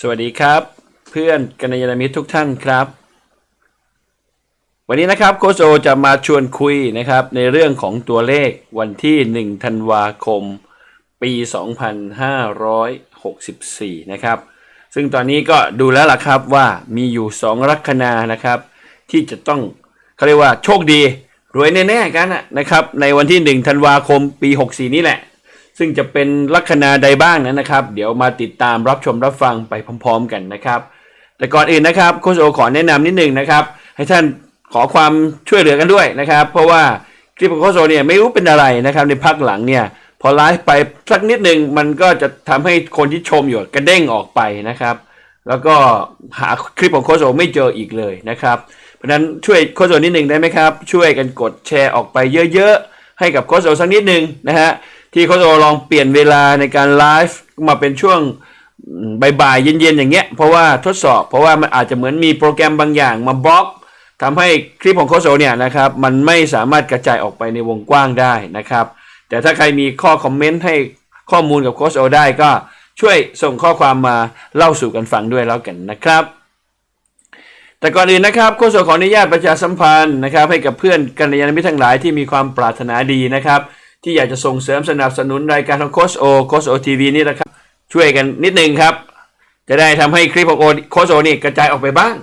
สวัสดีครับ เพื่อนกัญยาณมิตรทุกท่านครับ วันนี้นะครับโคโอจะมาชวนคุยนะครับในเรื่องของตัวเลขวันที่ 1 ธันวาคม ปี 2564 นะครับ ซึ่งตอนนี้ก็ดูแล้วล่ะครับว่ามีอยู่ 2 ลัคนานะครับ ที่จะต้องเขาเรียกว่าโชคดี รวยแน่ๆกันนะนะครับ ในวันที่ 1 ธันวาคมปี 64 นี่แหละ ซึ่งจะเป็นลัคนาใดบ้างนั้นนะครับ เดี๋ยวมาติดตามรับชมรับฟังไปพร้อม ๆ กันนะครับ แต่ก่อนอื่นนะครับโคชโอขอแนะนำนิดนึงนะครับ ให้ท่านขอความช่วยเหลือกันด้วยนะครับ เพราะว่าคลิปของโคชโอเนี่ยไม่รู้เป็นอะไรนะครับ ในพักหลังเนี่ยพอไลฟ์ไปสักนิดหนึ่งมันก็จะทำให้คนที่ชมอยู่กระเด้งออกไปนะครับ แล้วก็หาคลิปของโคชโอไม่เจออีกเลยนะครับ เพราะฉะนั้นช่วยโคชโอนิดหนึ่งได้ไหมครับ ช่วยกันกดแชร์ออกไปเยอะๆให้กับโคชโอสักนิดหนึ่งนะฮะ ที่โคชโอลองเปลี่ยนเวลาในการไลฟ์มาเป็นช่วงบ่ายๆเย็นๆอย่างเงี้ยเพราะว่าทดสอบ เพราะว่ามันอาจจะเหมือนมีโปรแกรมบางอย่างมาบล็อกทำให้คลิปของโคชโอเนี่ยนะครับมันไม่สามารถกระจายออกไปในวงกว้างได้นะครับ แต่ถ้าใครมีข้อคอมเมนต์ให้ข้อมูลกับโคชโอได้ก็ช่วยส่งข้อความมาเล่าสู่กันฟังด้วยแล้วกันนะครับ แต่ก่อนอื่นนะครับโคชโอขออนุญาตประชาสัมพันธ์นะครับ ให้กับเพื่อนกัลยาณมิตรทั้งหลายที่มีความปรารถนาดีนะครับ ที่อยากจะส่งเสริมสนับสนุนรายการของโคชโอโคชโอทีวีนี่นะครับ ช่วยกันนิดนึงครับ จะได้ทำให้คลิปของโอโคชโอนี่กระจายออกไปบ้าง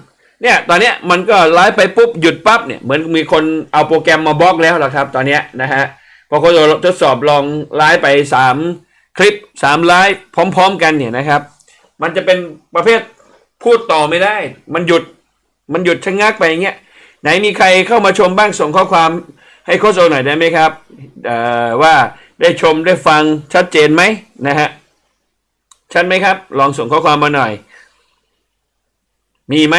เนี่ยตอนเนี้ยมันก็ไลฟ์ไปปุ๊บหยุดปั๊บเนี่ยเหมือนมีคนเอาโปรแกรมมาบล็อกแล้วละครับ ตอนเนี้ยนะฮะพอโคชโอทดสอบลองไลฟ์ไปสามคลิปสามไลฟ์พร้อม ๆ กันเนี่ยนะครับ มันจะเป็นประเภทพูดต่อไม่ได้ มันหยุดมันหยุดชะงักไปอย่างเงี้ยไหนมีใครเข้ามาชมบ้างส่งข้อความ ให้โคชโอหน่อยได้ไหมครับว่าได้ชมได้ฟังชัดเจนไหมนะฮะชัดไหมครับ ลองส่งข้อความมาหน่อย มีไหม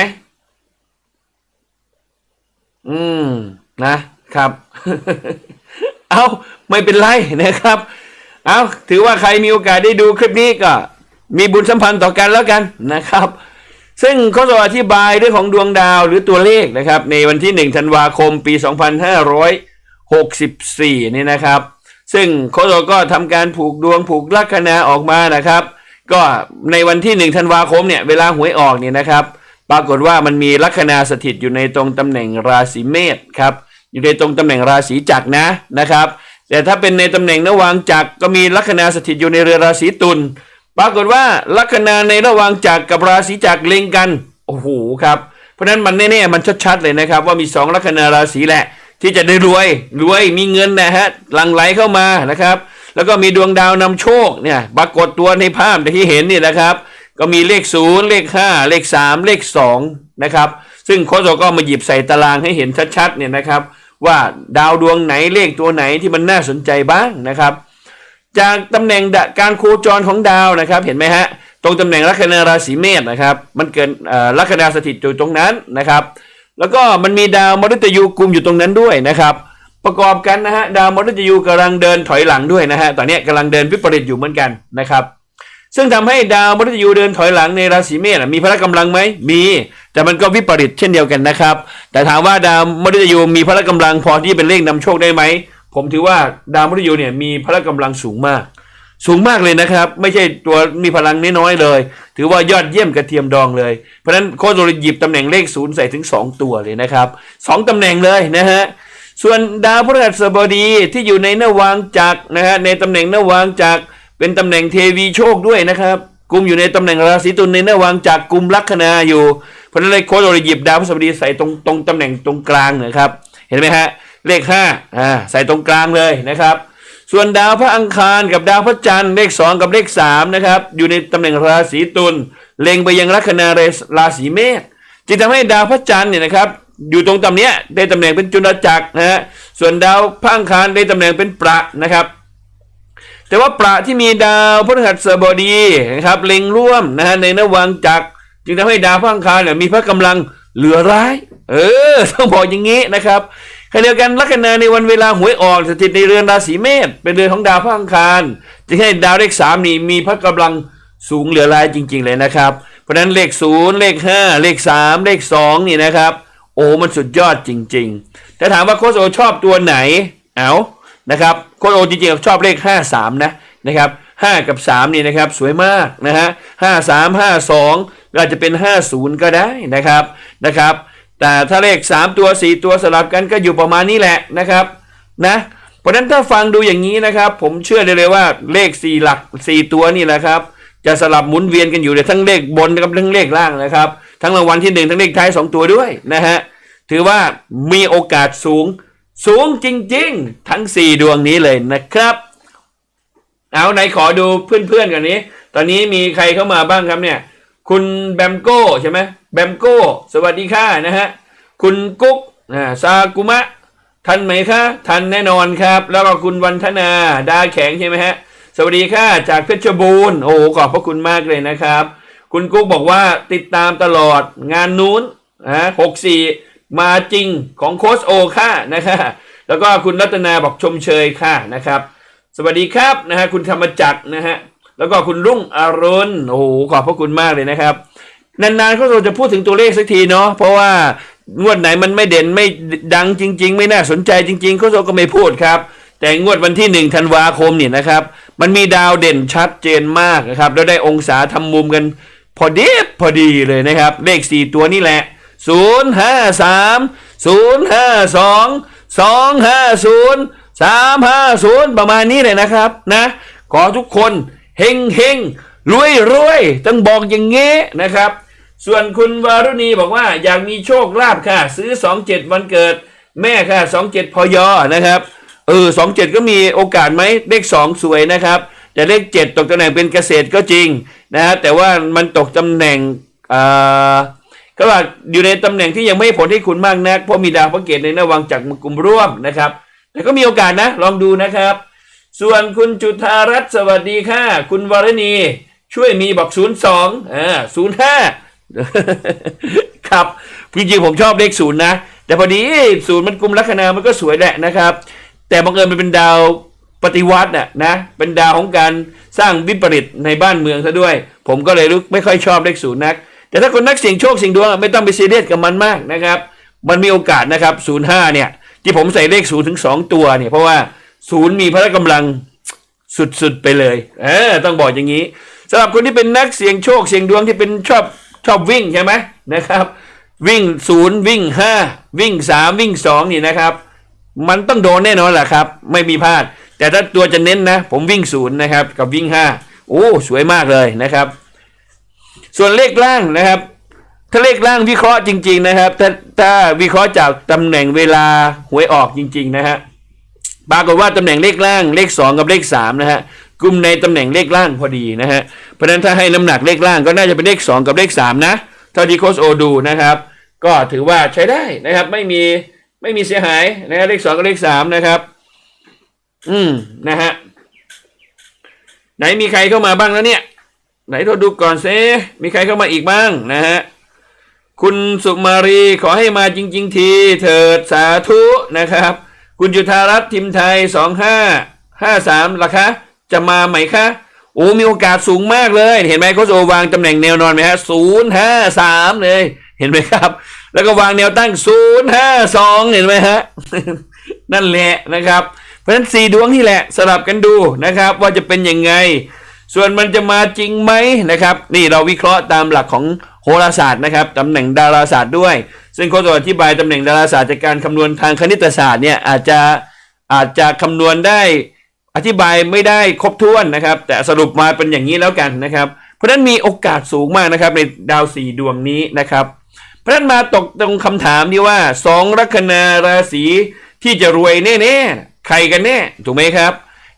อืมนะครับ เอาไม่เป็นไรนะครับ เอาถือว่าใครมีโอกาสได้ดูคลิปนี้ก็ มีบุญสัมพันธ์ต่อกันแล้วกันนะครับ ซึ่งเขาจะอธิบายเรื่องของดวงดาวหรือตัวเลขนะครับ ในวันที่ 1 ธันวาคมปี 64 นี่นะครับ ซึ่งโคโซก็ทำการผูกดวงผูกลัคนาออกมานะครับ ก็ในวันที่ 1 ธันวาคมเนี่ยเวลาหวยออกเนี่ยนะครับ ปรากฏว่ามันมีลัคนาสถิตอยู่ในตรงตำแหน่งราศีเมษครับอยู่ในตรงตำแหน่งราศีจักรนะนะครับ แต่ถ้าเป็นในตำแหน่งนวางจักรก็มีลัคนาสถิตอยู่ในเรือราศีตุลปรากฏว่าลัคนาในระหว่างจักรกับราศีจักรเล็งกันโอ้โหครับ เพราะนั้นมันแน่ๆมันชัดๆเลยนะครับ ว่ามีสองลัคนาราศีแหละ ที่จะได้รวยรวยมีเงินนะฮะหลั่งไหลเข้ามานะครับ แล้วก็มีดวงดาวนำโชคเนี่ยปรากฏตัวในภาพที่เห็นนี่นะครับ ก็มีเลขศูนย์เลขห้าเลขสามเลขสองนะครับ ซึ่งโค้ชก็มาหยิบใส่ตารางให้เห็นชัดๆเนี่ยนะครับ ว่าดาวดวงไหนเลขตัวไหนที่มันน่าสนใจบ้างนะครับ จากตำแหน่งการโคจรของดาวนะครับ เห็นไหมฮะตรงตำแหน่งลัคนาราศีเมษนะครับ มันเกิดลัคนาสถิตอยู่ตรงนั้นนะครับ แล้วก็มันมีดาวมฤตยูกุมอยู่ตรงนั้นด้วยนะครับ ประกอบกันนะฮะดาวมฤตยูกำลังเดินถอยหลังด้วยนะฮะตอนนี้ยกำลังเดินวิปริตอยู่เหมือนกันนะครับซึ่งทำให้ดาวมฤตยูเดินถอยหลังในราศีเมษมีพละกำลังไหมมี แต่มันก็วิปริตเช่นเดียวกันนะครับ แต่ถามว่าดาวมฤตยูมีพละกำลังพอที่เป็นเลขนำโชคได้ไหมผมถือว่าดาวมฤตยูเนี่ยมีพละกำลังสูงมาก สูงมากเลยนะครับ ไม่ใช่ตัวมีพลังน้อยๆเลย ถือว่ายอดเยี่ยมกระเทียมดองเลย เพราะฉะนั้นโค้ชโดนหยิบตำแหน่งเลขศูนย์ใส่ถึง 2 ตัวเลยนะครับสองตำแหน่งเลยนะฮะส่วนดาวพฤหัสบดีที่อยู่ในนวางจักรนะฮะในตำแหน่งนวางจักรเป็นตำแหน่งเทวีโชคด้วยนะครับกลุ่มอยู่ในตำแหน่งราศีตุลในนวางจักรกลุ่มลัคนาอยู่เพราะฉะนั้นเลยโค้ชโดนหยิบดาวพฤหัสบดีใส่ตรงตรงตำแหน่งตรงกลางนะครับ เห็นไหมฮะเลขห้าอ่าใส่ตรงกลางเลยนะครับ ส่วนดาวพระอังคารกับดาวพระจันทร์เลขสองกับเลขสามนะครับ อยู่ในตำแหน่งราศีตุลเล็งไปยังลัคนาราศีเมษจึงทำให้ดาวพระจันทร์เนี่ยนะครับ อยู่ตรงตำเนี้ยได้ตำแหน่งเป็นจุลจักรนะฮะส่วนดาวพระอังคารได้ตำแหน่งเป็นประนะครับ แต่ว่าประที่มีดาวพฤหัสบดีนะครับเล็งร่วมนะฮะในนวังจักร จึงทำให้ดาวพระอังคารเนี่ยมีพระกำลังเหลือร้าย เออต้องบอกอย่างนี้นะครับ ขณะเดียวกันลัคนาในวันเวลาหวยออกสถิตในเรือนราศีเมษเป็นเรือนของดาวพระอังคารจึงให้ดาวเลขสามนี่มีพระกำลังสูงเหลือรายจริง ๆ เลยนะครับ เพราะฉะนั้นเลขศูนย์เลขห้าเลขสามเลขสองนี่นะครับ โอ้มันสุดยอดจริงๆแต่ถามว่าโคชโอชอบตัวไหนเอานะครับโคชโอจริงๆชอบเลขห้าสามนะนะครับ5กับ3นี่นะครับสวยมากนะฮะ5 3 5 2อาจจะเป็น50ก็ได้นะครับนะครับ แต่ถ้าเลข 3 ตัว 4 ตัวสลับกันก็อยู่ประมาณนี้แหละนะครับนะเพราะฉะนั้นถ้าฟังดูอย่างนี้นะครับ ผมเชื่อได้เลยว่าเลข 4 หลัก 4 ตัวนี่แหละครับ จะสลับหมุนเวียนกันอยู่ในทั้งเลขบนกับทั้งเลขล่างนะครับ ทั้งรางวัลที่หนึ่งทั้งเลขท้ายสองตัวด้วยนะฮะถือว่ามีโอกาสสูงสูงจริง ๆ ทั้ง 4 ดวงนี้เลยนะครับ เอาไหนขอดูเพื่อนๆกันนี้ ตอนนี้มีใครเข้ามาบ้างครับเนี่ย คุณแบมโก้ใช่ไหม แบมโก้ สวัสดีค่ะนะฮะ คุณกุ๊กอ่าซากุมะ ทันไหมคะทันแน่นอนครับ แล้วก็คุณวันธนา ดาแข็งใช่ไหมฮะ สวัสดีค่ะ จากเพชรบูรณ์ โอ้โหขอบพระคุณมากเลยนะครับ คุณกุ๊กบอกว่าติดตามตลอดงานนู้นนะหกสี่มาจริงของโค้ชโอค่ะนะคะแล้วก็คุณรัตนาบอกชมเชยค่ะนะครับ สวัสดีครับนะฮะคุณธรรมจักรนะฮะแล้วก็คุณรุ่งอรุณโอ้โหขอบพระคุณมากเลยนะครับ นานๆเขาจะพูดถึงตัวเลขสักทีเนาะเพราะว่างวดไหนมันไม่เด่นไม่ดังจริง ๆ ไม่น่าสนใจจริงๆเขาเราก็ไม่พูดครับ แต่งวดวันที่หนึ่งธันวาคมเนี่ยนะครับ มันมีดาวเด่นชัดเจนมากนะครับ แล้วได้องศาทำมุมกัน พอดีพอดีเลยนะครับ เลขสี่ตัวนี่แหละศูนย์ห้าสามศูนย์ห้าสองสองห้าศูนย์สามห้าศูนย์ประมาณนี้เลยนะครับนะ ขอทุกคนเฮงเฮงรวยรวยต้องบอกอย่างงี้นะครับ ส่วนคุณวารุณีบอกว่าอยากมีโชคลาภค่ะ ซื้อ27วันเกิด แม่ค่ะ27พยอนะครับเออ27ก็มีโอกาสไหมเลข2สวยนะครับ แต่เลข7ตกตำแหน่งเป็นเกษตรก็จริงนะฮะแต่ว่ามันตกตำแหน่งอ่าก็ว่าอยู่ในตำแหน่งที่ยังไม่ผลให้คุณมากนักเพราะมีดาวพระเกตในนวังจากกลุ่มร่วมนะครับ แต่ก็มีโอกาสนะลองดูนะครับ ส่วนคุณจุธารัตน์สวัสดีค่ะ คุณวรณีช่วยมีบอก02อ่า05 ครับจริงๆผมชอบเลขศูนย์นะ แต่พอดีศูนย์มันกลุ่มลัคนามันก็สวยแหละนะครับ แต่บังเอิญมันเป็นดาวปฏิวัติน่ะนะเป็นดาวของการสร้างวิปริตในบ้านเมืองซะด้วย ผมก็เลยรู้ไม่ค่อยชอบเลขศูนย์นัก แต่ถ้าคนนักเสี่ยงโชคเสี่ยงดวงไม่ต้องไปซีเรียสกับมันมากนะครับ มันมีโอกาสนะครับ05เนี่ย ที่ผมใส่เลขศูนย์ถึงสองตัวเนี่ยเพราะว่าศูนย์มีพละกำลังสุดๆไปเลยเออต้องบอกอย่างนี้สำหรับคนที่เป็นนักเสี่ยงโชคเสี่ยงดวงที่เป็นชอบ ชอบวิ่งใช่ไหมนะครับ วิ่งศูนย์วิ่งห้าวิ่งสามวิ่งสองนี่นะครับ มันต้องโดนแน่นอนแหละครับ ไม่มีพลาด แต่ถ้าตัวจะเน้นนะ ผมวิ่งศูนย์นะครับ กับวิ่งห้าโอ้สวยมากเลยนะครับ ส่วนเลขล่างนะครับ ถ้าเลขล่างวิเคราะห์จริง ๆนะครับ ถ้าถ้าวิเคราะห์จากตำแหน่งเวลาหวยออกจริง ๆ นะฮะปรากฏว่าตำแหน่งเลขล่างเลข 2 กับเลข3นะฮะกลุ่มในตำแหน่งเลขล่างพอดีนะฮะ ราะฉะนั้นถ้าให้น้ำหนักเลขล่างก็น่าจะเป็นเลข 2 กับเลข 3 นะเท่าที่โคชโอดูนะครับ ก็ถือว่าใช้ได้นะครับ ไม่มีไม่มีเสียหายนะเลข 2 กับเลข 3 นะครับ อืมนะฮะไหนมีใครเข้ามาบ้างแล้วเนี่ย ไหนทดดูก่อนเซมีใครเข้ามาอีกบ้างนะฮะคุณสุมารีขอให้มาจริง ๆ ที เถิดสาธุนะครับ คุณจุธารัตน์ทิมไทยสองห้าห้าสามล่ะคะ จะมาไหมคะ โอ้มีโอกาสสูงมากเลย เห็นไหมโคชโอวางตำแหน่งแนวนอนไหมฮะศูนย์ห้าสามเลย เห็นไหมครับ แล้วก็วางแนวตั้งศูนย์ห้าสองเห็นไหมฮะ นั่นแหละนะครับ เพราะฉะนั้นสี่ดวงนี่แหละสลับกันดูนะครับ ว่าจะเป็นยังไง ส่วนมันจะมาจริงไหมนะครับ นี่เราวิเคราะห์ตามหลักของโหราศาสตร์นะครับตำแหน่งดาราศาสตร์ด้วย ซึ่งโค้ชอธิบายตำแหน่งดาราศาสตร์จากการคำนวณทางคณิตศาสตร์เนี่ยอาจจะอาจจะคำนวณได้ อธิบายไม่ได้ครบถ้วนนะครับ แต่สรุปมาเป็นอย่างนี้แล้วกันนะครับ เพราะนั้นมีโอกาสสูงมากนะครับในดาวสี่ดวงนี้นะครับ เพราะนั้นมาตกตรงคำถามที่ว่าสองลัคนาราศีที่จะรวยแน่ๆใครกันแน่ถูกไหมครับ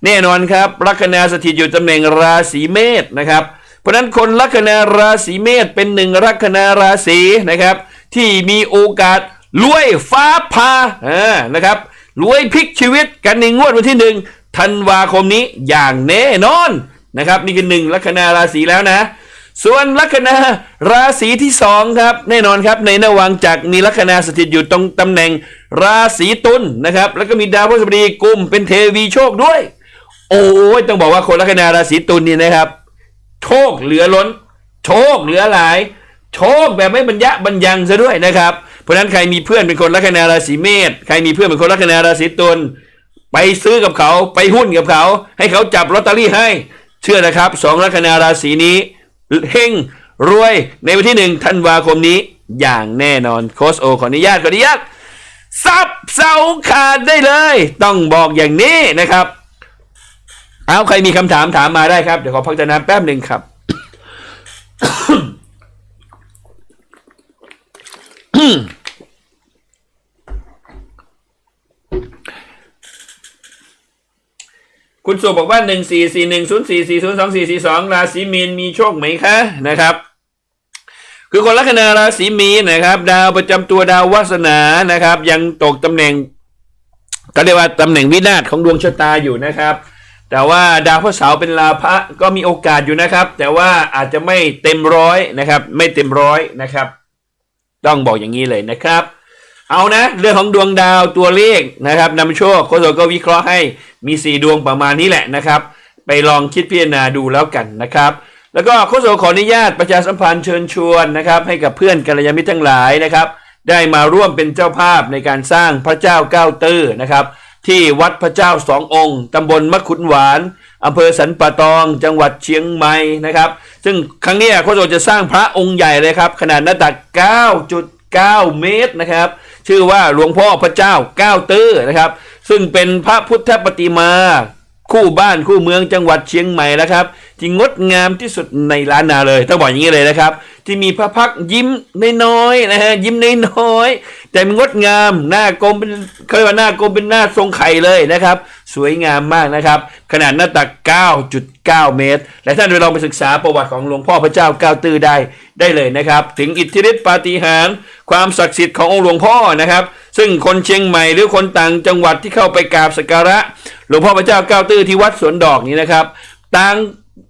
แน่นอนครับลัคนาสถิตอยู่ตำแหน่งราศีเมษนะครับ เพราะฉะนั้นคนลัคนาราศีเมษเป็นหนึ่งลัคนาราศีนะครับ ที่มีโอกาสรวยฟ้าพาอ่านะครับรวยพลิกชีวิตกันในงวดวันที่หนึ่ง ธันวาคมนี้อย่างแน่นอนนะครับ นี่คือหนึ่งลัคนาราศีแล้วนะ ส่วนลัคนาราศีที่สองครับ แน่นอนครับในนวังจักมีลัคนาสถิตอยู่ตรงตำแหน่งราศีตุลนะครับ แล้วก็มีดาวพฤหัสบดีกลุ่มเป็นเทวีโชคด้วย โอ้ยต้องบอกว่าคนลัคนาราศีตุลนี่นะครับ โชคเหลือล้น โชคเหลือหลาย โชคแบบไม่บรรยะบรรยังซะด้วยนะครับ เพราะนั้นใครมีเพื่อนเป็นคนลัคนาราศีเมษใครมีเพื่อนเป็นคนลัคนาราศีตุล ไปซื้อกับเขาไปหุ้นกับเขา ให้เขาจับลอตเตอรี่ให้ เชื่อนะครับสองลัคนาราศีนี้เฮงรวยในวันที่หนึ่งธันวาคมนี้อย่างแน่นอนโคชโอขออนุญาตขออนุญาตซับเสาขาดได้เลย ต้องบอกอย่างนี้นะครับ เอาใครมีคำถามถามมาได้ครับ เดี๋ยวขอพักจะน้ำแป๊บหนึ่งครับ คุณสุบอกว่าหนึ่งสี่สี่หนึ่งศูนย์สี่สี่ศูนย์สองสี่สี่สองราศีมีนมีโชคไหมคะนะครับคือคนลัคนาราศีมีนนะครับ ดาวประจำตัวดาววาสนานะครับ ยังตกตำแหน่งก็เรียกว่าตำแหน่งวินาศของดวงชะตาอยู่นะครับ แต่ว่าดาวพระเสาร์เป็นลาภะก็มีโอกาสอยู่นะครับ แต่ว่าอาจจะไม่เต็มร้อยนะครับ ไม่เต็มร้อยนะครับ ต้องบอกอย่างนี้เลยนะครับ เอานะ เรื่องของดวงดาวตัวเลขนะครับนำโชคโคโซก็วิเคราะห์ให้มี 4 ดวงประมาณนี้แหละนะครับ ไปลองคิดพิจารณาดูแล้วกันนะครับ แล้วก็โคโซขออนุญาตประชาสัมพันธ์เชิญชวนนะครับ ให้กับเพื่อนกัลยาณมิตรทั้งหลายนะครับ ได้มาร่วมเป็นเจ้าภาพในการสร้างพระเจ้าเก้าตื้อนะครับ ที่วัดพระเจ้าสององค์ตำบลมะขุนหวานอำเภอสันป่าตอง จังหวัดเชียงใหม่นะครับ ซึ่งครั้งนี้โคโซจะสร้างพระองค์ใหญ่เลยครับ ขนาดหน้าตัก 9.9 เมตรนะครับ ชื่อว่าหลวงพ่อพระเจ้าก้าวตื้อนะครับ ซึ่งเป็นพระพุทธปฏิมา คู่บ้านคู่เมืองจังหวัดเชียงใหม่แล้วครับที่งดงามที่สุดในล้านนาเลยต้องบอกอย่างนี้เลยนะครับ ที่มีพระพักยิ้มน้อยๆนะฮะยิ้มน้อยๆ แต่มันงดงามหน้ากลมเป็นเคยกว่าหน้ากลมเป็นหน้าทรงไข่เลยนะครับ สวยงามมากนะครับ ขนาดหน้าตัก 9.9 เมตร และท่านไปลองไปศึกษาประวัติของหลวงพ่อพระเจ้าก้าวตื้อได้ได้เลยนะครับ ถึงอิทธิฤทธิปาฏิหาริย์ความศักดิ์สิทธิ์ขององค์หลวงพ่อนะครับ ซึ่งคนเชียงใหม่หรือคนต่างจังหวัดที่เข้าไปกราบสักการะ หลวงพ่อพระเจ้าก้าวตื้อที่วัดสวนดอกนี้นะครับต่าง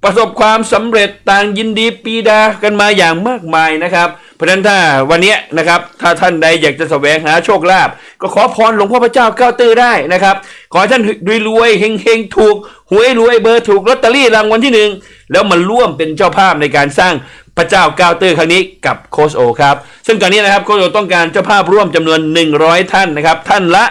ประสบความสำเร็จต่างยินดีปีดากันมาอย่างมากมายนะครับ เพราะฉะนั้นถ้าวันนี้นะครับถ้าท่านใดอยากจะแสวงหาโชคลาภก็ขอพรหลวงพ่อพระเจ้าเก้าตื้อได้นะครับ ขอให้ท่านรวยรวยๆเฮงเฮงๆถูกหวยรวยเบอร์ถูกลอตเตอรี่รางวัลที่หนึ่งแล้วมาร่วมเป็นเจ้าภาพในการสร้างพระเจ้าเก้าตื้อครั้งนี้กับโคชโอครับซึ่งตอนนี้นะครับโคชโอต้องการเจ้าภาพร่วมจำนวน 100 ท่านนะครับ ท่านละ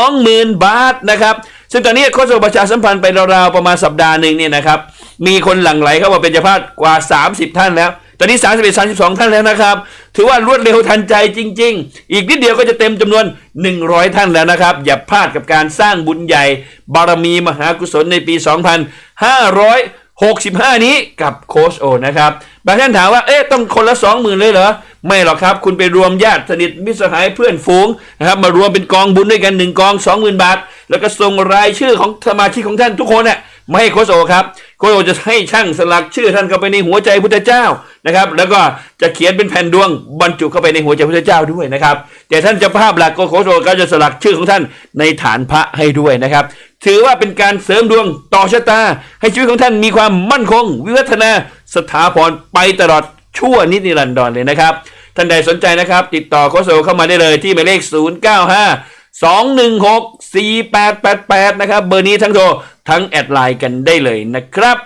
20,000 บาทนะครับซึ่งตอนนี้โฆษกประชาสัมพันธ์ไปราวๆประมาณสัปดาห์หนึ่งเนี่ยนะครับมีคนหลั่งไหลเข้ามาเป็นเจ้าภาพกว่า 30 ท่านแล้ว ตอนนี้ 31 32 ท่านแล้วนะครับ ถือว่ารวดเร็วทันใจจริง ๆ อีกนิดเดียวก็จะเต็มจำนวน 100 ท่านแล้วนะครับ อย่าพลาดกับการสร้างบุญใหญ่ บารมีมหากุศลในปี 2565 นี้กับโคชโอนะครับ บางท่านถามว่า เอ๊ะ ต้องคนละ 20,000 เลยเหรอ ไม่หรอกครับ คุณไปรวมญาติสนิทมิตรสหายเพื่อนฝูงนะครับ มารวมเป็นกองบุญด้วยกัน 1 กอง 20,000 บาท แล้วก็ส่งรายชื่อของสมาชิกของท่านทุกคนเนี่ยมาให้โคชโอครับ โคชโอจะให้ช่างสลักชื่อท่านเข้าไปในหัวใจพุทธเจ้า นะครับ แล้วก็จะเขียนเป็นแผ่นดวงบรรจุเข้าไปในหัวใจพุทธเจ้าด้วยนะครับ แต่ท่านจะภาพหลักก็โคชโอก็จะสลักชื่อของท่านในฐานพระให้ด้วยนะครับ ถือว่าเป็นการเสริมดวงต่อชะตา ให้ชีวิตของท่านมีความมั่นคง วิวัฒนาสถาพรไปตลอดชั่วนิรันดรเลยนะครับ ท่านใดสนใจนะครับ ติดต่อโคโอเข้ามาได้เลยที่หมายเลข 095 216 4888 นะครับ เบอร์นี้ทั้งโทรทั้งแอดไลน์กันได้เลยนะครับ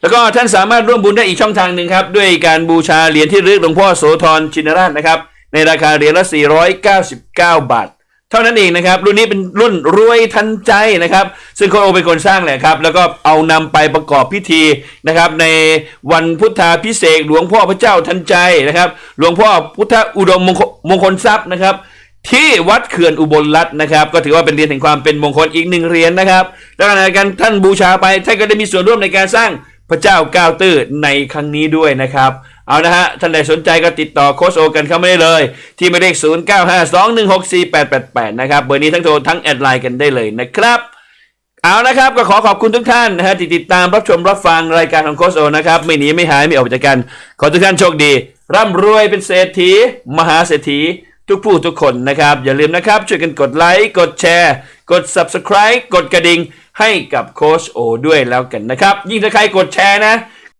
แล้วก็ท่านสามารถร่วมบุญได้อีกช่องทางหนึ่งครับ ด้วยการบูชาเหรียญที่รึกหลวงพ่อโสธรชินราชนะครับ ในราคาเหรียญละ 499 บาท เท่านั้นเองนะครับ รุ่นนี้เป็นรุ่นรวยทันใจนะครับ ซึ่งโคโอเป็นคนสร้างแหละครับ แล้วก็เอานำไปประกอบพิธีนะครับ ในวันพุทธาพิเศษหลวงพ่อพระเจ้าทันใจนะครับ หลวงพ่อพุทธอุดมมงคลทรัพย์นะครับที่วัดเขื่อนอุบลรัตน์นะครับ ก็ถือว่าเป็นเหรียญแห่งความเป็นมงคลอีกหนึ่งเหรียญนะครับแล้วในการท่านบูชาไปท่านก็ได้มีส่วนร่วมในการสร้าง พระเจ้าก้าวตื้อในครั้งนี้ด้วยนะครับ เอานะฮะ ท่านใดสนใจก็ติดต่อโคชโอกันเข้ามาได้เลย ที่หมายเลข 0 9 5 2 1 6 4 8 8 8 นะครับ เบอร์นี้ทั้งโทรทั้งแอดไลน์กันได้เลยนะครับ เอานะครับ ก็ขอขอบคุณทุกท่านนะฮะที่ติดตามรับชมรับฟังรายการของโคชโอนะครับ ไม่หนีไม่หายไม่ออกจากกัน ขอทุกท่านโชคดี ร่ำรวยเป็นเศรษฐี มหาเศรษฐีทุกผู้ทุกคนนะครับ อย่าลืมนะครับ ช่วยกันกดไลค์กดแชร์ กด Subscribe กดกระดิ่ง ให้กับโค้ชโอด้วยแล้วกันนะครับ ยิ่งถ้าใครกดแชร์นะ